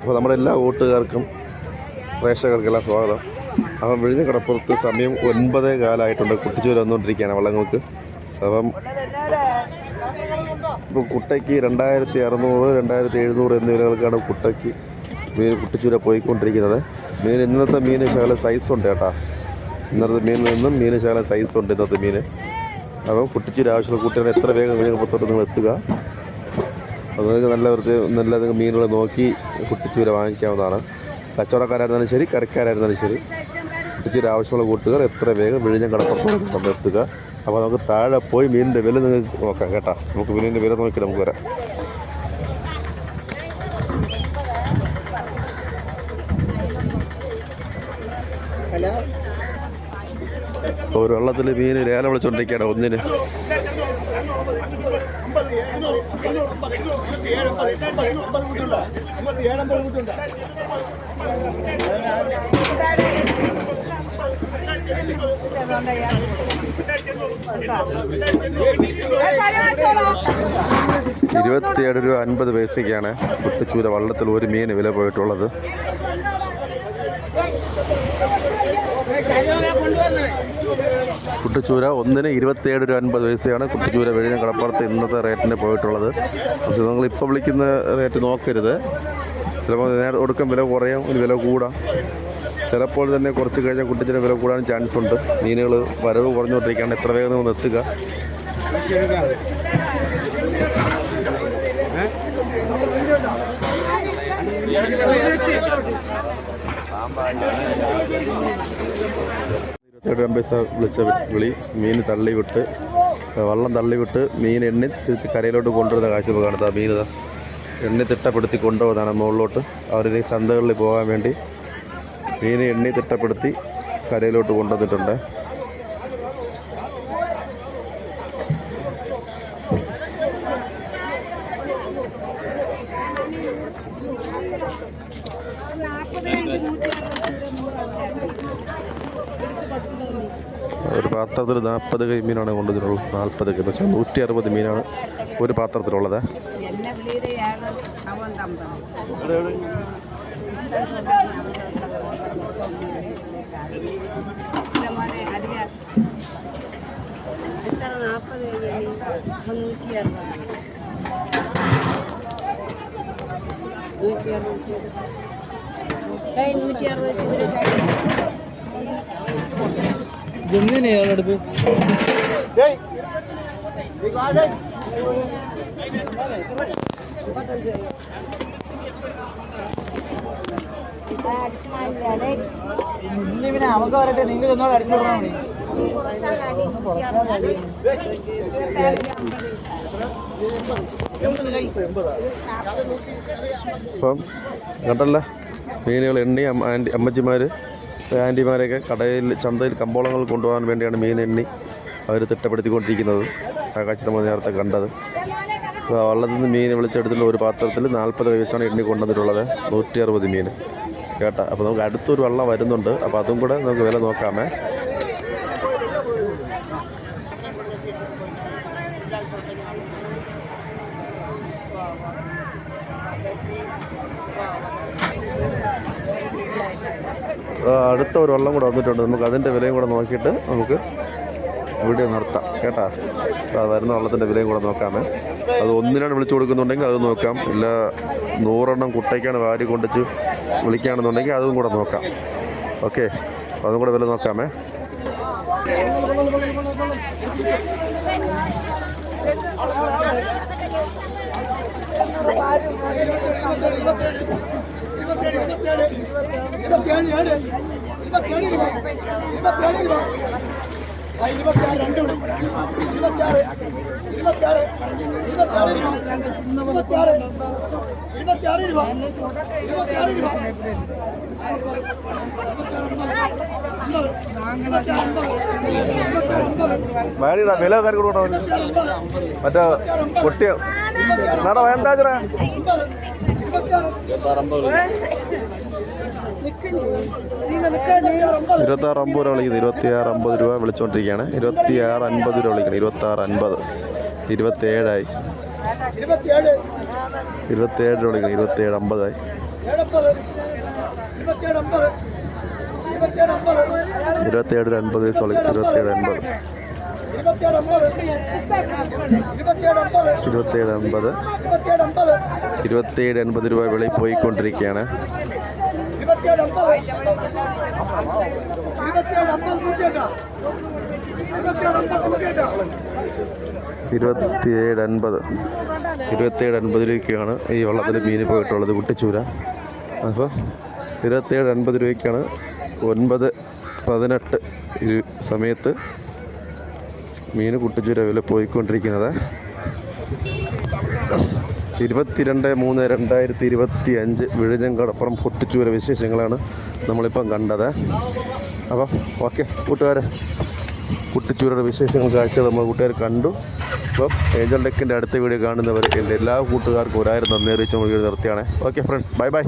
അപ്പോൾ നമ്മുടെ എല്ലാ കൂട്ടുകാർക്കും പ്രേക്ഷകർക്കെല്ലാം സ്വാഗതം. അപ്പം വിഴിഞ്ഞ കടപ്പുറത്ത് സമയം ഒൻപതേ കാലമായിട്ടുണ്ട് കുട്ടിച്ചൂര് വന്നുകൊണ്ടിരിക്കുകയാണ് വള്ളങ്ങൾക്ക്. അപ്പം ഇപ്പോൾ കുട്ടയ്ക്ക് രണ്ടായിരത്തി അറുന്നൂറ് രണ്ടായിരത്തി എഴുന്നൂറ് എന്നീ വിലകൾക്കാണ് കുട്ടയ്ക്ക് മീൻ കുട്ടിച്ചൂര പോയിക്കൊണ്ടിരിക്കുന്നത്. മീൻ ഇന്നത്തെ മീൻ ശകലം ഉണ്ട് കേട്ടാ. ഇന്നത്തെ മീനിൽ നിന്നും മീൻ ശകലം ഉണ്ട് ഇന്നത്തെ മീൻ. അപ്പം കുട്ടിച്ചൂര ആവശ്യമുള്ള കുട്ടികളെ എത്ര വേഗം വിഴിഞ്ഞ പുറത്തോട്ട് നിങ്ങൾ എത്തുക. അത് നല്ല വൃത്തി നല്ല മീനുകൾ നോക്കി കുട്ടിച്ചൂര വാങ്ങിക്കാവുന്നതാണ്. കച്ചവടക്കാരായിരുന്നാലും ശരി കറിക്കാരായിരുന്നാലും ശരി. കുട്ടിച്ചൂര ആവശ്യമുള്ള കൂട്ടുകൾ എത്ര വേഗം വിഴിഞ്ഞം കടപ്പുറത്ത് നമ്മൾ എത്തുക. അപ്പോൾ നമുക്ക് താഴെ പോയി മീനിന്റെ വില നിങ്ങൾക്ക് നോക്കാം കേട്ടോ. നമുക്ക് മീനിന്റെ വില നോക്കി നമുക്ക് വരാം. ഒരു വെള്ളത്തിൽ മീൻ ലേലം വിളിച്ചുകൊണ്ടിരിക്കുകയാണ് ഒന്നിന്. ഇരുപത്തിയേഴ് രൂപ അൻപത് പൈസയ്ക്കാണ് കുട്ടിച്ചൂര വള്ളത്തിൽ ഒരു മീൻ വില പോയിട്ടുള്ളത്. കുട്ടിച്ചൂര ഒന്നിന് ഇരുപത്തിയേഴ് രൂപ അൻപത് പൈസയാണ് കുട്ടിച്ചൂര വെഴിഞ്ഞ കടപ്പുറത്ത് ഇന്നത്തെ റേറ്റിന് പോയിട്ടുള്ളത്. പക്ഷേ നിങ്ങൾ ഇപ്പോൾ വിളിക്കുന്ന റേറ്റ് നോക്കരുത്. ചിലപ്പോൾ നേരെ ഒടുക്കം വില കുറയും ഒരു വില കൂടാം. ചിലപ്പോൾ തന്നെ കുറച്ച് കഴിഞ്ഞാൽ കുട്ടിച്ചൂര വില കൂടാൻ ചാൻസ് ഉണ്ട്. മീനുകൾ വരവ് കുറഞ്ഞുകൊണ്ടിരിക്കുകയാണ്. എത്ര വേഗം നിങ്ങൾ എത്തുക. ഇരുപത്തേഴ് പൈസ വിളിച്ച വിളി മീൻ തള്ളി വിട്ട് വള്ളം തള്ളി വിട്ട് മീൻ എണ്ണി തിരിച്ച് കരയിലോട്ട് കൊണ്ടുവരുന്ന കാഴ്ച കാണുന്നത്. ആ മീൻ എണ്ണി തിട്ടപ്പെടുത്തി കൊണ്ടുപോകുന്നതാണ് മുകളിലോട്ട്. അവരുടെ ചന്തകളിൽ പോകാൻ വേണ്ടി മീൻ എണ്ണി തിട്ടപ്പെടുത്തി കരയിലോട്ട് കൊണ്ടുവന്നിട്ടുണ്ട്. പാത്രത്തിൽ നാൽപ്പത് കൈ മീനാണ് കൊണ്ടുവന്നിട്ടുള്ളത്. നാൽപ്പത് കൈ എന്ന് വെച്ചാൽ നൂറ്റി അറുപത് മീനാണ് ഒരു പാത്രത്തിലുള്ളത്. നൂറ്റി അറുപത് നൂറ്റി അറുപത് ഏയ് നൂറ്റി അറുപത് ഇതെങ്ങനെയാ ഇയാളടുത്ത് മുപ്പത്തഞ്ച് ഇന്ന് പിന്നെ നമുക്ക് വരട്ടെ. നിങ്ങൾ ഒന്നോട് അടിച്ചു കൊടുക്കാൻ മതി. അപ്പം കണ്ടല്ലേ? മീനുകൾ എണ്ണി അമ്മ അമ്മച്ചിമാർ ആന്റിമാരെയൊക്കെ കടയിൽ ചന്തയിൽ കമ്പോളങ്ങൾ കൊണ്ടുപോകാൻ വേണ്ടിയാണ് മീൻ എണ്ണി അവർ തിട്ടപ്പെടുത്തിക്കൊണ്ടിരിക്കുന്നത്. ആ കാഴ്ച നമ്മൾ നേരത്തെ കണ്ടത്. വള്ളത്തിൽ നിന്ന് മീൻ വിളിച്ചെടുത്തിട്ടുള്ള ഒരു പാത്രത്തിൽ നാൽപ്പത് കൈ വെച്ചാണ് എണ്ണി കൊണ്ടുവന്നിട്ടുള്ളത്. നൂറ്റി അറുപത് മീൻ. കേട്ടോ? അപ്പോൾ നമുക്ക് അടുത്തൊരു വള്ളം വരുന്നുണ്ട്. അപ്പോൾ അതും കൂടെ നമുക്ക് വില നോക്കാമേ. ആ, അടുത്ത ഒരു വെള്ളം കൂടെ വന്നിട്ടുണ്ട്. നമുക്ക് അതിന്റെ വിലയും കൂടെ നോക്കിയിട്ട് നമുക്ക് വീഡിയോ നിർത്താം. കേട്ടാ? വരുന്ന വെള്ളത്തിന്റെ വിലയും കൂടെ നോക്കാമേ. അത് ഒന്നിനാണ് വിളിച്ചു കൊടുക്കുന്നുണ്ടെങ്കിൽ അത് നോക്കാം. ഇല്ല നൂറെണ്ണം കുട്ടയ്ക്കാണ് വാരി കൊണ്ടിച്ച് വിളിക്കുകയാണെന്നുണ്ടെങ്കിൽ അതും കൂടെ നോക്കാം. ഓക്കെ അതും കൂടെ വില നോക്കാമേ. വാരിടാ വില കാര്യം കൂടെ മറ്റേ കുട്ടിയ നട എന്താ ചേരാ ഇരുപത്തി ആറ് അമ്പത് രൂപ വിളിക്കുന്നത് ഇരുപത്തി ആറ് അമ്പത് രൂപ വിളിച്ചുകൊണ്ടിരിക്കുകയാണ് ഇരുപത്തി ആറ് അൻപത് രൂപ വിളിക്കണം ഇരുപത്തി ആറ് അൻപത് ഇരുപത്തി ഏഴായി ഇരുപത്തി ഏഴ് രൂപ വിളിക്കണം ഇരുപത്തി ഏഴ് അമ്പതായി ഇരുപത്തിയേഴ് അൻപത് സോളി ഇരുപത്തിയേഴ് അൻപത്. ഇരുപത്തിയേഴ് അൻപത് ഇരുപത്തിയേഴ് അൻപത് രൂപ വിളി പോയിക്കൊണ്ടിരിക്കുകയാണ്. ഇരുപത്തിയേഴ് അൻപത് ഇരുപത്തിയേഴ് അൻപത് ഈ വള്ളത്തിൽ മീൻ പോയിട്ടുള്ളത് കുട്ടിച്ചൂര. അപ്പോൾ ഇരുപത്തിയേഴ് അൻപത് രൂപയ്ക്കാണ് ഒൻപത് പതിനെട്ട് സമയത്ത് മീൻ കുട്ടിച്ചുരവിൽ പോയിക്കൊണ്ടിരിക്കുന്നത്. ഇരുപത്തിരണ്ട് മൂന്ന് രണ്ടായിരത്തി ഇരുപത്തി അഞ്ച് വിഴിഞ്ഞം കടപ്പുറം പൊട്ടിച്ചൂര വിശേഷങ്ങളാണ് നമ്മളിപ്പം കണ്ടത്. അപ്പോൾ ഓക്കെ കൂട്ടുകാരെ കുട്ടിച്ചൂരയുടെ വിശേഷങ്ങൾ കാഴ്ചകൾ നമ്മൾ കൂട്ടുകാർ കണ്ടു. അപ്പം ഏഞ്ചൽ ഡെക്കിന്റെ അടുത്ത വീഡിയോ കാണുന്നവർ എന്റെ എല്ലാ കൂട്ടുകാർക്കും ഒരായിരം നന്ദി അറിയിച്ച് നമ്മൾ വീഡിയോ നിർത്തിയാണ്. Okay friends bye bye